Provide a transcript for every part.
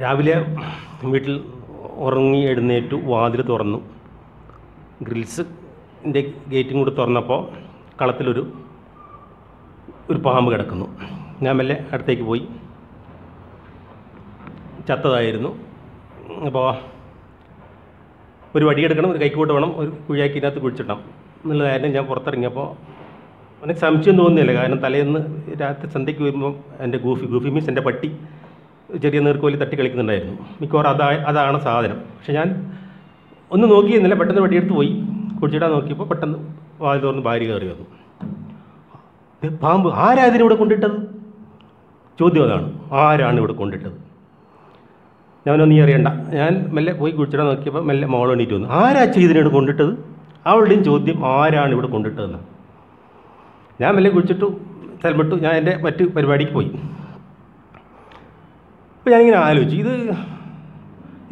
രാവിലെ വീട്ടിൽ ഉറങ്ങി എഴുന്നേറ്റു വാതിൽ തുറന്നു. ഗ്രിൽസിന്റെ ഗേറ്റും കൂടി തുറന്നപ്പോൾ കളത്തിലൊരു ഒരു പാമ്പ് കിടക്കുന്നു. ഞാൻ മെല്ലെ അടുത്തേക്ക് പോയി. ചത്തതായിരുന്നു. അപ്പോൾ ഒരു വടിയെടുക്കണം ഒരു കൈക്കോട്ട് വേണം ഒരു കുഴിയാക്കി ഇതിനകത്ത് കുഴിച്ചിടണം. എന്നുള്ളതായിരുന്നു ഞാൻ പുറത്തിറങ്ങിയപ്പോൾ എനിക്ക് സംശയം തോന്നുന്നില്ല കാരണം തലേന്ന് രാത്രി സന്ധ്യയ്ക്ക് വരുമ്പോൾ എന്റെ ഗൂഫി ഗൂഫി മീൻസ് എന്റെ പട്ടി ചെറിയ നീർക്കോലി തട്ടി കളിക്കുന്നുണ്ടായിരുന്നു. മിക്കവാറും അതാ അതാണ് സാധനം. പക്ഷെ ഞാൻ ഒന്ന് നോക്കിയിരുന്നില്ല. പെട്ടെന്ന് വെടിയെടുത്ത് പോയി. കുടിച്ചിടാൻ നോക്കിയപ്പോൾ പെട്ടെന്ന് വാതിൽ തുറന്ന് ഭാര്യ കയറി വന്നു. പാമ്പ് ആരാ ഇതിനിവിടെ കൊണ്ടിട്ടത്? ചോദ്യം അതാണ്. ആരാണ് ഇവിടെ കൊണ്ടിട്ടത്? ഞാനൊന്നും അറിയണ്ട. ഞാൻ മെല്ലെ പോയി കുടിച്ചിടാൻ നോക്കിയപ്പോൾ മെല്ലെ മോൾ എണീറ്റ് വന്നു. ആരാ ചെയ്തിനോട് കൊണ്ടിട്ടത്? അവളുടെയും ചോദ്യം ആരാണ് ഇവിടെ കൊണ്ടിട്ടതെന്ന്. ഞാൻ മെല്ലെ കുടിച്ചിട്ടു സ്ഥലമിട്ടു ഞാൻ എന്റെ മറ്റ് പരിപാടിക്ക് പോയി. അപ്പോൾ ഞാനിങ്ങനെ ആലോചിച്ചു ഇത്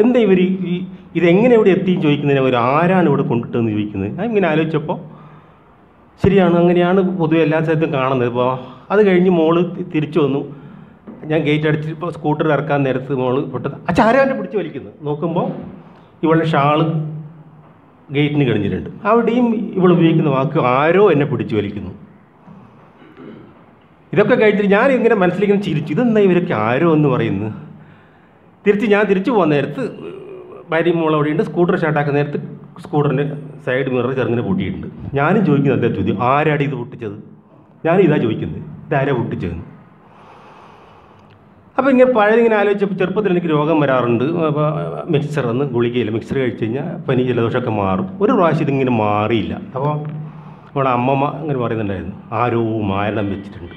എന്താ ഇവർ ഈ ഇതെങ്ങനെ ഇവിടെ എത്തി ചോദിക്കുന്നതിന് അവർ ആരാണ് ഇവിടെ കൊണ്ടിട്ടെന്ന് ചോദിക്കുന്നത് ഞാൻ ഇങ്ങനെ ആലോചിച്ചപ്പോൾ ശരിയാണ് അങ്ങനെയാണ് പൊതുവെ എല്ലാ സ്ഥലത്തും കാണുന്നത്. ഇപ്പോൾ അത് കഴിഞ്ഞ് മോൾ തിരിച്ചു വന്നു. ഞാൻ ഗേറ്റ് അടിച്ച് ഇപ്പോൾ സ്കൂട്ടർ ഇറക്കാൻ നേരത്ത് മോൾ പൊട്ടത്. അച്ഛാ ആരാ എന്നെ പിടിച്ച് വലിക്കുന്നത്? നോക്കുമ്പോൾ ഇവളുടെ ഷാൾ ഗേറ്റിന് കഴിഞ്ഞിട്ടുണ്ട് അവിടെയും ഇവൾ ഉപയോഗിക്കുന്ന വാക്ക് ആരോ എന്നെ പിടിച്ച് വലിക്കുന്നു. ഇതൊക്കെ കഴിഞ്ഞിട്ട് ഞാൻ ഇങ്ങനെ മനസ്സിലിങ്ങനെ ചിരിച്ചു. ഇതെന്താ ഇവരൊക്കെ ആരോ എന്ന് പറയുന്നു. തിരിച്ച് ഞാൻ തിരിച്ചു പോകുന്ന നേരത്ത് ഭാര്യ മോൾ സ്കൂട്ടർ സ്റ്റാർട്ടാക്കുന്ന നേരത്ത് സ്കൂട്ടറിന്റെ സൈഡ് മിറർ ചെറുങ്ങനെ പൊട്ടിയിട്ടുണ്ട്. ഞാനും ചോദിക്കുന്നത് എന്താ ചോദ്യം ആരാടി ഇത് പൊട്ടിച്ചത്? ഞാനും ഇതാ ചോദിക്കുന്നത് ഇതാരാ പൊട്ടിച്ചതെന്ന്? അപ്പോൾ ഇങ്ങനെ പഴയതിങ്ങനെ ആലോചിച്ചപ്പോൾ ചെറുപ്പത്തിൽ എനിക്ക് രോഗം വരാറുണ്ട്. മിക്സർ ഒന്ന് ഗുളികയില്ല മിക്സർ കഴിച്ച് കഴിഞ്ഞാൽ പനി ജലദോഷമൊക്കെ മാറും. ഒരു പ്രാവശ്യം ഇതിങ്ങനെ മാറിയില്ല. അപ്പോൾ നമ്മുടെ അമ്മമ്മ ഇങ്ങനെ പറയുന്നുണ്ടായിരുന്നു ആരോ മാരണം വെച്ചിട്ടുണ്ട്.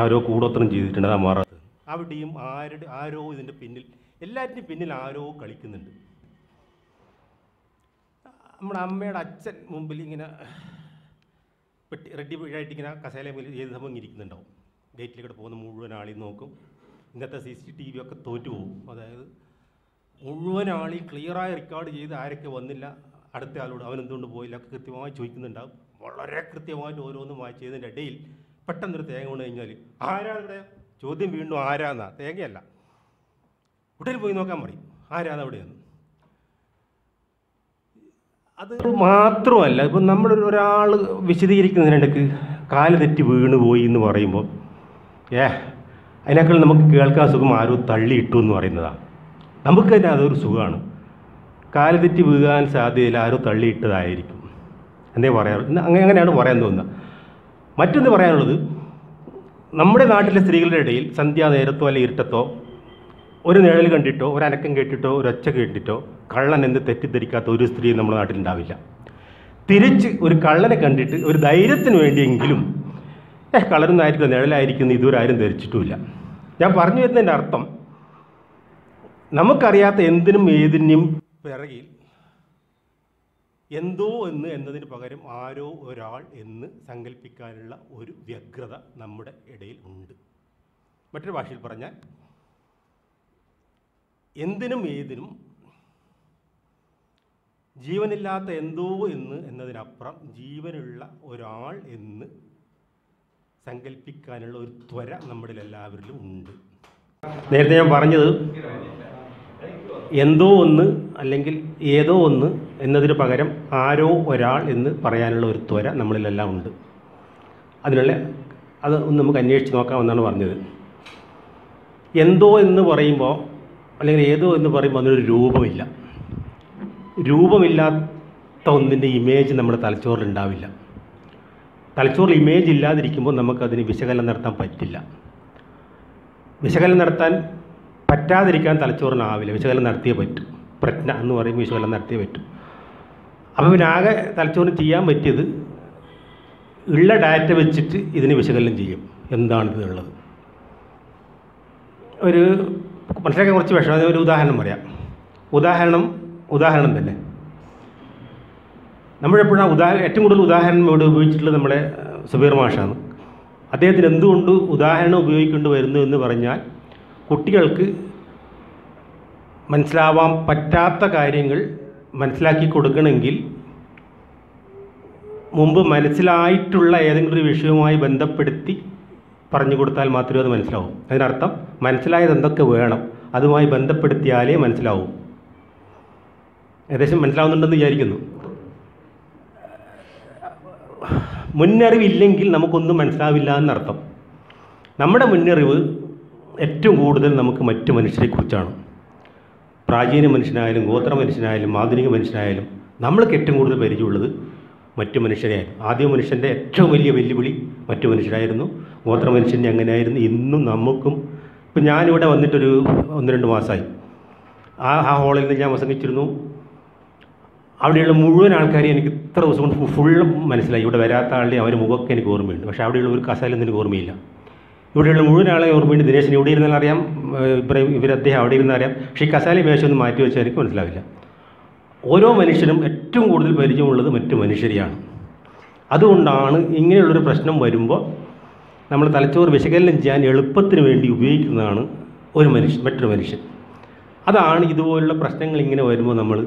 ആരോ കൂടോത്രം ചെയ്തിട്ടുണ്ട് അതാ മാറാത്തത് അവിടെയും ആരുടെ ആരോ ഇതിന്റെ പിന്നിൽ എല്ലാറ്റിനും പിന്നിൽ ആരോ കളിക്കുന്നുണ്ട്. നമ്മുടെ അമ്മയുടെ അച്ഛൻ മുമ്പിൽ ഇങ്ങനെ പെട്ടി റെഡി ആയിട്ട് ഇങ്ങനെ കസേല ഏത് സമയം ഇരിക്കുന്നുണ്ടാവും. ഗേറ്റിലേക്കൂടെ പോകുന്ന മുഴുവൻ ആളെയും നോക്കും. ഇന്നത്തെ സി സി ടി വി ഒക്കെ തോറ്റു പോകും. അതായത് മുഴുവൻ ആളെയും ക്ലിയറായി റെക്കോർഡ് ചെയ്ത് ആരൊക്കെ വന്നില്ല അടുത്ത ആളോട് അവനെന്തുകൊണ്ട് പോയില്ല ഒക്കെ കൃത്യമായി ചോദിക്കുന്നുണ്ടാവും. വളരെ കൃത്യമായിട്ട് ഓരോന്നും വായിച്ചതിന്റെ ഇടയിൽ പെട്ടെന്നൊരു തേങ്ങ വീണ് കഴിഞ്ഞാൽ ആരാണ് ഇവിടെ ചോദ്യം വീണ്ടും ആരാന്നാ? തേങ്ങയല്ല. ഉടനെ പോയി നോക്കാൻ പറയും. ആരാന്ന് അവിടെയെന്ന്. അത് മാത്രമല്ല ഇപ്പം നമ്മൾ ഒരാൾ വിശദീകരിക്കുന്നതിനിടയ്ക്ക് കാൽ തെറ്റി വീണ് പോയി എന്ന് പറയുമ്പോൾ ഏ അതിനേക്കാൾ നമുക്ക് കേൾക്കാൻ സുഖം ആരോ തള്ളിയിട്ടു എന്ന് പറയുന്നതാണ് നമുക്ക് തന്നെ അതൊരു സുഖമാണ്. കാൽ തെറ്റി വീഴാൻ സാധ്യതയില്ല ആരോ തള്ളിയിട്ടതായിരിക്കും എന്നേ പറയാറ് അങ്ങനെ അങ്ങനെയാണ് പറയാൻ തോന്നുന്നത്. മറ്റൊന്ന് പറയാനുള്ളത് നമ്മുടെ നാട്ടിലെ സ്ത്രീകളുടെ ഇടയിൽ സന്ധ്യാനേരത്തോ അല്ലെങ്കിൽ ഇരുട്ടത്തോ ഒരു നിഴൽ കണ്ടിട്ടോ ഒരു അനക്കം കേട്ടിട്ടോ ഒരു ഒച്ച കേട്ടിട്ടോ കള്ളൻ എന്ന് തെറ്റിദ്ധരിക്കാത്ത ഒരു സ്ത്രീ നമ്മുടെ നാട്ടിലുണ്ടാവില്ല തിരിച്ച് ഒരു കള്ളനെ കണ്ടിട്ട് ഒരു ധൈര്യത്തിന് വേണ്ടിയെങ്കിലും ഏഹ് കളറുന്നായിരിക്കും നിഴലായിരിക്കും ഇതുവരെ ആരും ധരിച്ചിട്ടുമില്ല. ഞാൻ പറഞ്ഞു വരുന്നതിന്റെ അർത്ഥം നമുക്കറിയാത്ത എന്തിനും ഏതിനും പിറകിൽ എന്തോ എന്ന് എന്നതിന് പകരം ആരോ ഒരാൾ എന്ന് സങ്കല്പിക്കാനുള്ള ഒരു വ്യഗ്രത നമ്മുടെ ഇടയിൽ ഉണ്ട്. മറ്റൊരു ഭാഷയിൽ പറഞ്ഞാൽ എന്തിനും ഏതിനും ജീവനില്ലാത്ത എന്തോ എന്ന് എന്നതിനപ്പുറം ജീവനുള്ള ഒരാൾ എന്ന് സങ്കല്പിക്കാനുള്ള ഒരു ത്വര നമ്മളിൽ എല്ലാവരിലും ഉണ്ട്. നേരത്തെ ഞാൻ പറഞ്ഞത് എന്തോ ഒന്ന് അല്ലെങ്കിൽ ഏതോ ഒന്ന് എന്നതിന് പകരം ആരോ ഒരാൾ എന്ന് പറയാനുള്ള ഒരു ത്വര നമ്മളിലെല്ലാം ഉണ്ട്. അതിനുള്ള അത് ഒന്ന് നമുക്ക് അന്വേഷിച്ച് നോക്കാമെന്നാണ് പറഞ്ഞത്. എന്തോ എന്ന് പറയുമ്പോൾ അല്ലെങ്കിൽ ഏതോ എന്ന് പറയുമ്പോൾ അതിനൊരു രൂപമില്ല. രൂപമില്ലാത്ത ഒന്നിന്റെ ഇമേജ് നമ്മുടെ തലച്ചോറിൽ ഉണ്ടാവില്ല. തലച്ചോറിൽ ഇമേജ് ഇല്ലാതിരിക്കുമ്പോൾ നമുക്കതിന് വിശകലനം നടത്താൻ പറ്റില്ല. വിശകലനം നടത്താൻ പറ്റാതിരിക്കാൻ തലച്ചോറിനാവില്ല വിശകലനം നടത്തിയേ പറ്റും. പ്രജ്ഞ എന്ന് പറയുമ്പോൾ വിശകലനം നടത്തിയേ പറ്റും. അപ്പോൾ പിന്നെ ആകെ തലച്ചോറിന് ചെയ്യാൻ പറ്റിയത് ഉള്ള ഡാറ്റ വെച്ചിട്ട് ഇതിന് വിശകലനം ചെയ്യും. എന്താണിത് ഉള്ളത്? ഒരു മനസ്സിലാക്കാൻ കുറച്ച് വിഷമം. ഒരു ഉദാഹരണം പറയാം. ഉദാഹരണം ഉദാഹരണം തന്നെ. നമ്മളെപ്പോഴും ഉദാഹരണം ഏറ്റവും കൂടുതൽ ഉദാഹരണം ഇവിടെ ഉപയോഗിച്ചിട്ടുള്ളത് നമ്മുടെ സുബീർ മാഷാണ്. അദ്ദേഹത്തിന് എന്തുകൊണ്ട് ഉദാഹരണം ഉപയോഗിക്കേണ്ടി വരുന്നു എന്ന് പറഞ്ഞാൽ കുട്ടികൾക്ക് മനസ്സിലാവാൻ പറ്റാത്ത കാര്യങ്ങൾ മനസ്സിലാക്കി കൊടുക്കണമെങ്കിൽ മുമ്പ് മനസ്സിലായിട്ടുള്ള ഏതെങ്കിലും ഒരു വിഷയവുമായി ബന്ധപ്പെടുത്തി പറഞ്ഞു കൊടുത്താൽ മാത്രമേ അത് മനസ്സിലാവും. അതിനർത്ഥം മനസ്സിലായത് എന്തൊക്കെ വേണം അതുമായി ബന്ധപ്പെടുത്തിയാലേ മനസ്സിലാവും. ഏകദേശം മനസ്സിലാവുന്നുണ്ടെന്ന് വിചാരിക്കുന്നു. മുന്നറിവില്ലെങ്കിൽ നമുക്കൊന്നും മനസ്സിലാവില്ല എന്നർത്ഥം. നമ്മുടെ മുന്നറിവ് ഏറ്റവും കൂടുതൽ നമുക്ക് മറ്റു മനുഷ്യരെക്കുറിച്ചാണ് പ്രാചീന മനുഷ്യനായാലും ഗോത്ര മനുഷ്യനായാലും ആധുനിക മനുഷ്യനായാലും നമ്മൾക്ക് ഏറ്റവും കൂടുതൽ പരിചയമുള്ളത് മറ്റു മനുഷ്യരെയായിരുന്നു. ആദ്യ മനുഷ്യന്റെ ഏറ്റവും വലിയ വെല്ലുവിളി മറ്റു മനുഷ്യരായിരുന്നു. ഗോത്ര മനുഷ്യന്റെ അങ്ങനെയായിരുന്നു. ഇന്നും നമുക്കും ഇപ്പം ഞാനിവിടെ വന്നിട്ടൊരു ഒന്ന് രണ്ട് മാസമായി ആ ആ ഹോളിൽ നിന്ന് ഞാൻ പ്രസംഗിച്ചിരുന്നു അവിടെയുള്ള മുഴുവൻ ആൾക്കാരെയും എനിക്ക് ഇത്ര ദിവസം കൊണ്ട് ഫുള്ളും മനസ്സിലായി. ഇവിടെ വരാത്ത ആളുടെ അവരുടെ മുഖമൊക്കെ എനിക്ക് ഓർമ്മയുണ്ട്. പക്ഷേ അവിടെയുള്ള ഒരു കസാലൊന്നും എനിക്ക് ഓർമ്മയില്ല. ഇവിടെയുള്ള മുഴുവൻ ആളെ ഓർമ്മയുണ്ട്. ദിനേശിന് ഇവിടെ ഇരുന്നാൽ അറിയാം. ഇബ്രാഹിം ഇവർ അദ്ദേഹം അവിടെ ഇരുന്ന് അറിയാം. പക്ഷേ ഈ കസാലി ഒന്ന് മാറ്റി വെച്ചാൽ എനിക്ക് മനസ്സിലാവില്ല. ഓരോ മനുഷ്യനും ഏറ്റവും കൂടുതൽ പരിചയമുള്ളത് മറ്റു മനുഷ്യരെയാണ്. അതുകൊണ്ടാണ് ഇങ്ങനെയുള്ളൊരു പ്രശ്നം വരുമ്പോൾ നമ്മൾ തലച്ചോറ് വിശകലനം ചെയ്യാൻ എളുപ്പത്തിന് വേണ്ടി ഉപയോഗിക്കുന്നതാണ് ഒരു മനുഷ്യൻ മറ്റൊരു മനുഷ്യൻ. അതാണ് ഇതുപോലുള്ള പ്രശ്നങ്ങൾ ഇങ്ങനെ വരുമ്പോൾ നമ്മൾ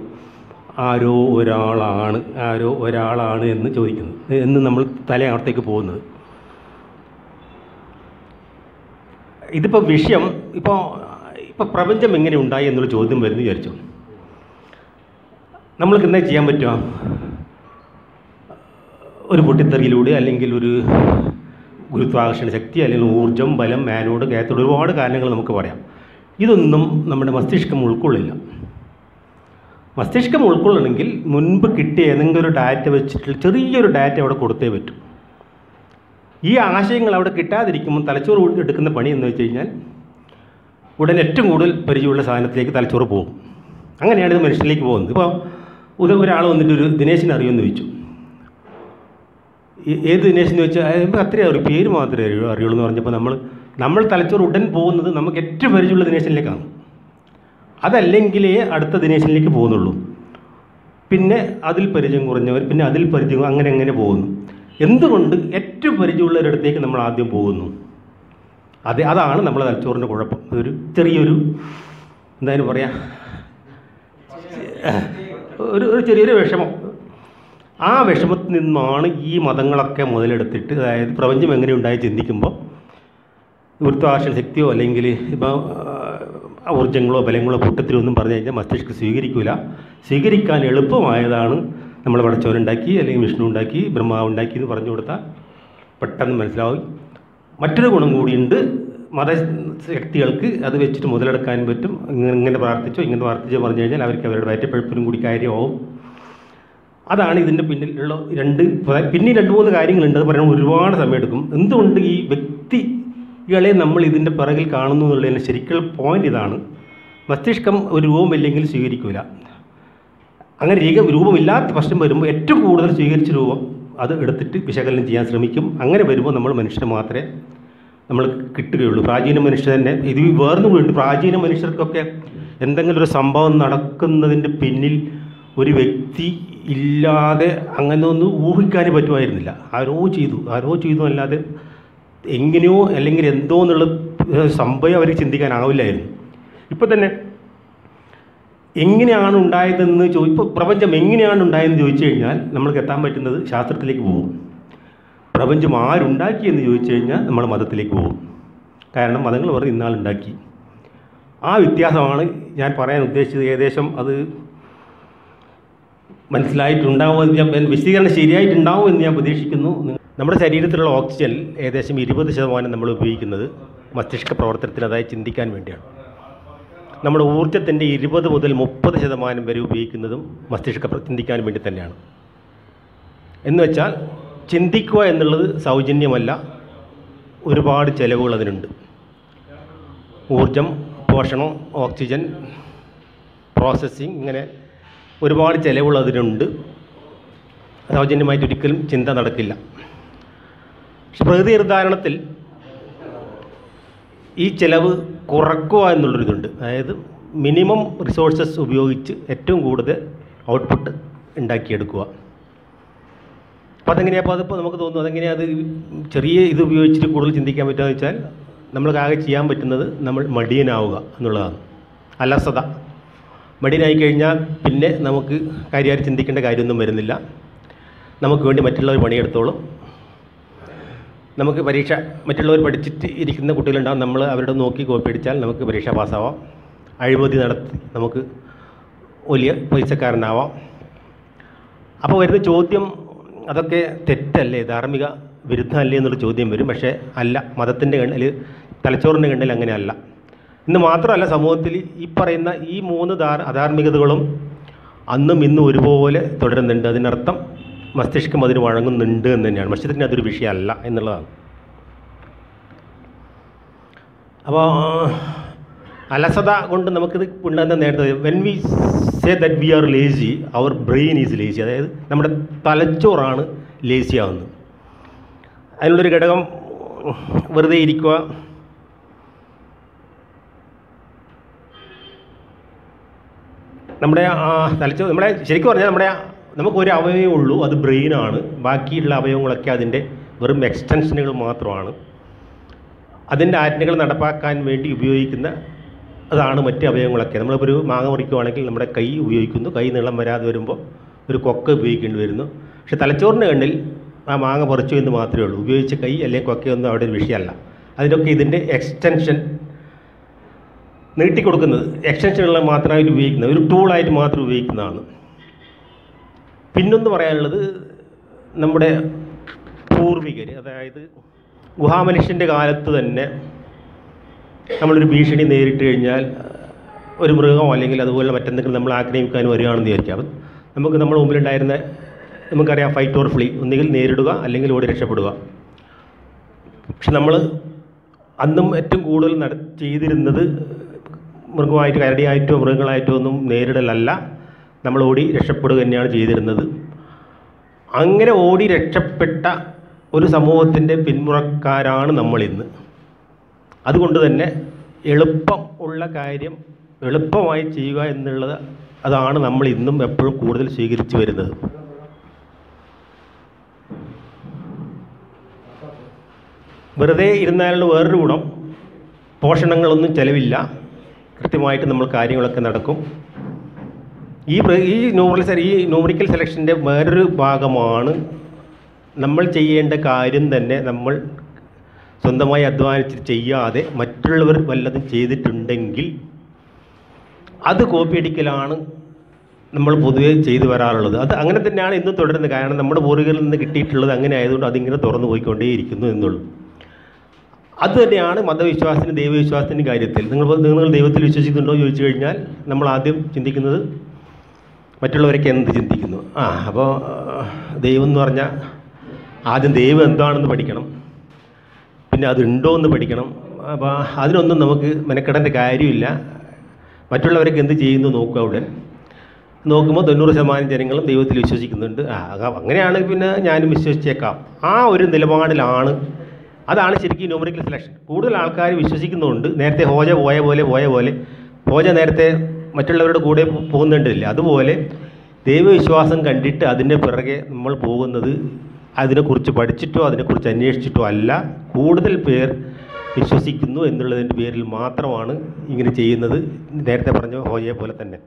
ആരോ ഒരാളാണ് ആരോ ഒരാളാണ് എന്ന് ചോദിക്കുന്നത്. എന്ന് നമ്മൾ തല അവിടത്തേക്ക് പോകുന്നത്. ഇതിപ്പോൾ വിഷയം ഇപ്പോൾ ഇപ്പോൾ പ്രപഞ്ചം എങ്ങനെ ഉണ്ടായി എന്നുള്ള ചോദ്യം വരുന്നു വിചാരിച്ചു? നമ്മൾക്ക് എന്താ ചെയ്യാൻ പറ്റുക? ഒരു പൊട്ടിത്തെറിയിലൂടെ അല്ലെങ്കിൽ ഒരു ഗുരുത്വാകർഷണ ശക്തി അല്ലെങ്കിൽ ഊർജം ബലം മാനോട് കയത്തോട് ഒരുപാട് കാരണങ്ങൾ നമുക്ക് പറയാം. ഇതൊന്നും നമ്മുടെ മസ്തിഷ്കം ഉൾക്കൊള്ളില്ല. മസ്തിഷ്കം ഉൾക്കൊള്ളണമെങ്കിൽ മുൻപ് കിട്ടിയ ഏതെങ്കിലും ഒരു ഡാറ്റ വെച്ചിട്ട് ചെറിയൊരു ഡാറ്റ അവിടെ കൊടുത്തേ പറ്റും. ഈ ആശയങ്ങൾ അവിടെ കിട്ടാതിരിക്കുമ്പോൾ തലച്ചോറ് എടുക്കുന്ന പണി എന്ന് വെച്ച് കഴിഞ്ഞാൽ ഉടൻ ഏറ്റവും കൂടുതൽ പരിചയമുള്ള സാധനത്തിലേക്ക് തലച്ചോറ് പോകും. അങ്ങനെയാണ് ഇത് മനുഷ്യനിലേക്ക് പോകുന്നത്. ഇപ്പോൾ ഉദ ഒരാൾ വന്നിട്ട് ഒരു ദിനേശിനെ അറിയുമെന്ന് ചോദിച്ചു. ഏത് ദിനേശ് എന്ന് വെച്ചാൽ നമുക്ക് അത്രയും അറിയും പേര് മാത്രമേ അറിയൂ അറിയുള്ളൂ എന്ന് പറഞ്ഞപ്പോൾ നമ്മൾ നമ്മൾ തലച്ചോറ് ഉടൻ പോകുന്നത് നമുക്ക് ഏറ്റവും പരിചയമുള്ള ദിനേശനിലേക്കാണ്. അതല്ലെങ്കിലേ അടുത്ത ദിനേശനിലേക്ക് പോകുന്നുള്ളൂ. പിന്നെ അതിൽ പരിചയം കുറഞ്ഞവർ പിന്നെ അതിൽ പരിചയം അങ്ങനെ അങ്ങനെ പോകുന്നു. എന്തുകൊണ്ട് ഏറ്റവും പരിചയമുള്ളവരടുത്തേക്ക് നമ്മൾ ആദ്യം പോകുന്നു. അത് അതാണ് നമ്മൾ തലച്ചോറിന്റെ കുഴപ്പം. ഒരു ചെറിയൊരു എന്തായാലും പറയാ? ഒരു ഒരു ചെറിയൊരു വിഷമം. ആ വിഷമത്തിൽ നിന്നാണ് ഈ മതങ്ങളൊക്കെ മുതലെടുത്തിട്ട് അതായത് പ്രപഞ്ചം എങ്ങനെ ഉണ്ടായി ചിന്തിക്കുമ്പോൾ ഗുരുത്വാകർഷണ ശക്തിയോ അല്ലെങ്കിൽ ഇപ്പോൾ ഊർജങ്ങളോ ബലങ്ങളോ കൂട്ടത്തിലോ ഒന്നും പറഞ്ഞു കഴിഞ്ഞാൽ മസ്തിഷ്കം സ്വീകരിക്കില്ല സ്വീകരിക്കാൻ എളുപ്പമായതാണ് നമ്മൾ പടച്ചവനുണ്ടാക്കി അല്ലെങ്കിൽ വിഷ്ണു ഉണ്ടാക്കി ബ്രഹ്മാവ് ഉണ്ടാക്കി എന്ന് പറഞ്ഞു കൊടുത്താൽ പെട്ടെന്ന് മനസ്സിലാവും. മറ്റൊരു ഗുണം കൂടിയുണ്ട്. മതശക്തികൾക്ക് അത് വെച്ചിട്ട് മുതലെടുക്കാൻ പറ്റും. ഇങ്ങനെ പ്രാർത്ഥിച്ചോ ഇങ്ങനെ പ്രാർത്ഥിച്ചോ പറഞ്ഞു കഴിഞ്ഞാൽ അവർക്ക് അവരുടെ വയറ്റപ്പഴുപ്പിനും കൂടി കാര്യമാവും. അതാണ് ഇതിന്റെ പിന്നിലുള്ള രണ്ട് പിന്നെ രണ്ട് മൂന്ന് കാര്യങ്ങളുണ്ട്. അത് പറയാൻ ഒരുപാട് സമയമെടുക്കും. എന്തുകൊണ്ട് ഈ വ്യക്തികളെ നമ്മൾ ഇതിന്റെ പിറകിൽ കാണുന്നു എന്നുള്ളതിന്റെ ശരിക്കുള്ള പോയിന്റ് ഇതാണ്. മസ്തിഷ്കം ഒരു രൂപമില്ലെങ്കിൽ സ്വീകരിക്കില്ല അങ്ങനെ രൂപമില്ലാത്ത പ്രശ്നം വരുമ്പോൾ ഏറ്റവും കൂടുതൽ സ്വീകരിച്ച രൂപം അത് എടുത്തിട്ട് വിശകലനം ചെയ്യാൻ ശ്രമിക്കും. അങ്ങനെ വരുമ്പോൾ നമ്മൾ മനുഷ്യരെ മാത്രമേ നമ്മൾ കിട്ടുകയുള്ളൂ. പ്രാചീന മനുഷ്യർ തന്നെ ഇത് വേർന്നു പോയിട്ട് പ്രാചീന മനുഷ്യർക്കൊക്കെ എന്തെങ്കിലും ഒരു സംഭവം നടക്കുന്നതിന്റെ പിന്നിൽ ഒരു വ്യക്തി ഇല്ലാതെ അങ്ങനെ ഒന്നും ഊഹിക്കാനേ പറ്റുമായിരുന്നില്ല. ആരോ ചെയ്തു. ആരോ ചെയ്തു അല്ലാതെ എങ്ങനെയോ അല്ലെങ്കിൽ എന്തോ എന്നുള്ള സംഭവം അവർ ചിന്തിക്കാനാവില്ലായിരുന്നു. ഇപ്പം തന്നെ എങ്ങനെയാണ് ഉണ്ടായതെന്ന് ചോദി ഇപ്പോൾ പ്രപഞ്ചം എങ്ങനെയാണ് ഉണ്ടായതെന്ന് ചോദിച്ചു കഴിഞ്ഞാൽ നമ്മൾക്ക് എത്താൻ പറ്റുന്നത് ശാസ്ത്രത്തിലേക്ക് പോകും. പ്രപഞ്ചം ആരുണ്ടാക്കി എന്ന് ചോദിച്ചു കഴിഞ്ഞാൽ നമ്മൾ മതത്തിലേക്ക് പോകും. കാരണം മതങ്ങൾ പറഞ്ഞ് ഇന്നാളുണ്ടാക്കി ആ വ്യത്യാസമാണ് ഞാൻ പറയാൻ ഉദ്ദേശിച്ചത് ഏകദേശം അത് മനസ്സിലായിട്ടുണ്ടാവും ഞാൻ വിശദീകരണം ശരിയായിട്ടുണ്ടാവും എന്ന് ഞാൻ പ്രതീക്ഷിക്കുന്നു. നമ്മുടെ ശരീരത്തിലുള്ള ഓക്സിജൻ ഏകദേശം ഇരുപത് ശതമാനം നമ്മൾ ഉപയോഗിക്കുന്നത് മസ്തിഷ്ക പ്രവർത്തനത്തിൽ അതായത് ചിന്തിക്കാൻ വേണ്ടിയാണ്. നമ്മുടെ ഊർജത്തിന്റെ ഇരുപത് മുതൽ മുപ്പത് ശതമാനം വരെ ഉപയോഗിക്കുന്നതും മസ്തിഷ്ക ചിന്തിക്കാൻ വേണ്ടി തന്നെയാണ്. എന്ന് വെച്ചാൽ ചിന്തിക്കുക എന്നുള്ളത് സൗജന്യമല്ല ഒരുപാട് ചിലവുകൾ അതിനുണ്ട്. ഊർജം പോഷണം ഓക്സിജൻ പ്രോസസ്സിങ് ഇങ്ങനെ ഒരുപാട് ചിലവുകൾ അതിനുണ്ട്. സൗജന്യമായിട്ട് ഒരിക്കലും ചിന്ത നടക്കില്ല. പക്ഷെ പ്രകൃതി നിർദ്ധാരണത്തിൽ ഈ ചിലവ് കുറക്കുക എന്നുള്ളൊരിതുണ്ട്. അതായത് മിനിമം റിസോഴ്സസ് ഉപയോഗിച്ച് ഏറ്റവും കൂടുതൽ ഔട്ട്പുട്ട് ഉണ്ടാക്കിയെടുക്കുക. അപ്പോൾ അതെങ്ങനെയാണ് അപ്പോൾ അതിപ്പോൾ നമുക്ക് തോന്നുന്നു അതെങ്ങനെയാണ് അത് ചെറിയ ഇത് ഉപയോഗിച്ചിട്ട് കൂടുതൽ ചിന്തിക്കാൻ പറ്റുക എന്ന് വെച്ചാൽ നമ്മൾക്ക് ആകെ ചെയ്യാൻ പറ്റുന്നത് നമ്മൾ മടിയനാവുക എന്നുള്ളതാണ്. അലസത. മടിയനായി കഴിഞ്ഞാൽ പിന്നെ നമുക്ക് കാര്യമായിട്ട് ചിന്തിക്കേണ്ട കാര്യമൊന്നും വരുന്നില്ല. നമുക്ക് വേണ്ടി മറ്റുള്ളവർ പണിയെടുത്തോളും. നമുക്ക് പരീക്ഷ മറ്റുള്ളവർ പഠിച്ചിട്ട് ഇരിക്കുന്ന കുട്ടികളുണ്ടാകും നമ്മൾ അവരുടെ നോക്കി കോപ്പി അടിച്ചാൽ നമുക്ക് പരീക്ഷ പാസ്സാവാം. അഴിമതി നടത്തി നമുക്ക് വലിയ പൈസക്കാരനാവാം. അപ്പോൾ വരുന്ന ചോദ്യം അതൊക്കെ തെറ്റല്ലേ? ധാർമ്മിക വിരുദ്ധമല്ലേ എന്നുള്ള ചോദ്യം വരും. പക്ഷേ അല്ല മതത്തിന്റെ കണ്ണിൽ തലച്ചോറിന്റെ കണ്ണിൽ അങ്ങനെയല്ല. ഇന്ന് മാത്രമല്ല സമൂഹത്തിൽ ഈ പറയുന്ന ഈ മൂന്ന് ധാർ അധാർമികതകളും അന്നും ഇന്നും ഒരുപോലെ തുടരുന്നുണ്ട്. അതിനർത്ഥം മസ്തിഷ്കം അതിന് വഴങ്ങുന്നുണ്ട് എന്ന് തന്നെയാണ്. മസ്തിഷ്കത്തിന് അതൊരു വിഷയമല്ല എന്നുള്ളതാണ്. അപ്പോൾ അലസത കൊണ്ട് നമുക്കിത് ഉണ്ടാകുന്ന നേരത്തെ when we say that we are lazy our brain is lazy അതായത് നമ്മുടെ തലച്ചോറാണ് ലേസി ആവുന്നത്. അതിനുള്ളൊരു ഘടകം വെറുതെ ഇരിക്കുക. നമ്മുടെ തലച്ചോറ് നമ്മുടെ ശരിക്കും പറഞ്ഞാൽ നമ്മുടെ നമുക്കൊരു അവയവേ ഉള്ളൂ അത് ബ്രെയിനാണ് ബാക്കിയുള്ള അവയവങ്ങളൊക്കെ അതിന്റെ വെറും എക്സ്റ്റൻഷനുകൾ മാത്രമാണ്. അതിന്റെ ആജ്ഞകൾ നടപ്പാക്കാൻ വേണ്ടി ഉപയോഗിക്കുന്ന അതാണ് മറ്റ് അവയവങ്ങളൊക്കെ. നമ്മളിപ്പോൾ ഒരു മാങ്ങ മുറിക്കുവാണെങ്കിൽ നമ്മുടെ കൈ ഉപയോഗിക്കുന്നു. കൈ നീളം വരാതെ വരുമ്പോൾ ഒരു കൊക്ക ഉപയോഗിക്കേണ്ടി വരുന്നു. പക്ഷേ തലച്ചോറിന്റെ കണ്ണിൽ ആ മാങ്ങ പറിച്ചു എന്ന് മാത്രമേ ഉള്ളൂ. ഉപയോഗിച്ച കൈ അല്ലെങ്കിൽ കൊക്കയൊന്നും അവിടെ ഒരു വിഷയമല്ല. അതിനൊക്കെ ഇതിന്റെ എക്സ്റ്റൻഷൻ നീട്ടിക്കൊടുക്കുന്നത് എക്സ്റ്റൻഷനുകൾ മാത്രമായിട്ട് ഉപയോഗിക്കുന്നത് ഒരു ടൂളായിട്ട് മാത്രം ഉപയോഗിക്കുന്നതാണ്. പിന്നൊന്ന് പറയാനുള്ളത് നമ്മുടെ പൂർവികർ അതായത് ഗുഹാമനുഷ്യന്റെ കാലത്ത് തന്നെ നമ്മളൊരു ഭീഷണി നേരിട്ട് കഴിഞ്ഞാൽ ഒരു മൃഗമോ അല്ലെങ്കിൽ അതുപോലെ മറ്റെന്തെങ്കിലും നമ്മൾ ആക്രമിക്കാൻ വരികയാണെന്ന് വിചാരിക്കാം. നമുക്ക് നമ്മുടെ മുമ്പിലുണ്ടായിരുന്ന നമുക്കറിയാം ഫൈറ്റ് ഓർ ഫ്ലീ ഒന്നുകിൽ നേരിടുക അല്ലെങ്കിൽ ഓടി രക്ഷപ്പെടുക. പക്ഷെ നമ്മൾ അന്നും ഏറ്റവും കൂടുതൽ നട ചെയ്തിരുന്നത് മൃഗമായിട്ട് കരടിയായിട്ടോ മൃഗങ്ങളായിട്ടോ ഒന്നും നേരിടലല്ല. നമ്മൾ ഓടി രക്ഷപ്പെടുക തന്നെയാണ് ചെയ്തിരുന്നത്. അങ്ങനെ ഓടി രക്ഷപ്പെട്ട ഒരു സമൂഹത്തിന്റെ പിന്മുറക്കാരാണ് നമ്മളിന്ന് അതുകൊണ്ട് തന്നെ എളുപ്പം ഉള്ള കാര്യം എളുപ്പമായി ചെയ്യുക എന്നുള്ളത് അതാണ് നമ്മൾ ഇന്നും എപ്പോഴും കൂടുതൽ സ്വീകരിച്ചു വരുന്നത്. വെറുതെ ഇരുന്നാലുള്ള വേറൊരു ഗുണം പോഷണങ്ങളൊന്നും ചിലവില്ല. കൃത്യമായിട്ട് നമ്മൾ കാര്യങ്ങളൊക്കെ നടക്കും. ഈ ഈ ന്യൂമറിക്കൽ ഈ ന്യൂമറിക്കൽ സെലക്ഷന്റെ വേറൊരു ഭാഗമാണ് നമ്മൾ ചെയ്യേണ്ട കാര്യം തന്നെ നമ്മൾ സ്വന്തമായി അധ്വാനിച്ച് ചെയ്യാതെ മറ്റുള്ളവർ വല്ലതും ചെയ്തിട്ടുണ്ടെങ്കിൽ അത് കോപ്പി അടിക്കലാണ് നമ്മൾ പൊതുവേ ചെയ്തു വരാറുള്ളത്. അത് അങ്ങനെ തന്നെയാണ് ഇന്നും തുടരുന്നത്. കാരണം നമ്മുടെ പൂർവികരിൽ നിന്ന് കിട്ടിയിട്ടുള്ളത് അങ്ങനെ ആയതുകൊണ്ട് അതിങ്ങനെ തുറന്നു പോയിക്കൊണ്ടേയിരിക്കുന്നു എന്നുള്ളൂ. അത് തന്നെയാണ് മതവിശ്വാസത്തിനും ദൈവവിശ്വാസത്തിന്റെ കാര്യത്തിൽ. നിങ്ങൾ നിങ്ങൾ ദൈവത്തിൽ വിശ്വസിക്കുന്നുണ്ടോ ചോദിച്ചു കഴിഞ്ഞാൽ നമ്മൾ ആദ്യം ചിന്തിക്കുന്നത് മറ്റുള്ളവരൊക്കെ എന്ത് ചിന്തിക്കുന്നു? ആ അപ്പോൾ ദൈവം എന്ന് പറഞ്ഞാൽ ആദ്യം ദൈവം എന്താണെന്ന് പഠിക്കണം. പിന്നെ അതുണ്ടോ എന്ന് പഠിക്കണം. അപ്പോൾ അതിനൊന്നും നമുക്ക് മെനക്കെടേണ്ട കാര്യമില്ല. മറ്റുള്ളവരൊക്കെ എന്ത് ചെയ്യുന്നു നോക്കുക അവിടെ. നോക്കുമ്പോൾ തൊണ്ണൂറ് ശതമാനം ജനങ്ങളും ദൈവത്തിൽ വിശ്വസിക്കുന്നുണ്ട്. ആ അങ്ങനെയാണെങ്കിൽ പിന്നെ ഞാനും വിശ്വസിച്ചേക്കാം. ആ ഒരു നിലപാടിലാണ്. അതാണ് ശരിക്കും ന്യൂമറിക്കൽ സെലക്ഷൻ കൂടുതൽ ആൾക്കാർ വിശ്വസിക്കുന്നുണ്ട്. നേരത്തെ ഹോജ പോയ പോലെ പോയ പോലെ. ഹോജ നേരത്തെ മറ്റുള്ളവരുടെ കൂടെ പോകുന്നുണ്ടില്ല? അതുപോലെ ദൈവവിശ്വാസം കണ്ടിട്ട് അതിന്റെ പിറകെ നമ്മൾ പോകുന്നത് അതിനെക്കുറിച്ച് പഠിച്ചിട്ടോ അതിനെക്കുറിച്ച് അന്വേഷിച്ചിട്ടോ അല്ല. കൂടുതൽ പേർ വിശ്വസിക്കുന്നു എന്നുള്ളതിന്റെ പേരിൽ മാത്രമാണ് ഇങ്ങനെ ചെയ്യുന്നത്. നേരത്തെ പറഞ്ഞ ഹോജയെ പോലെ തന്നെ.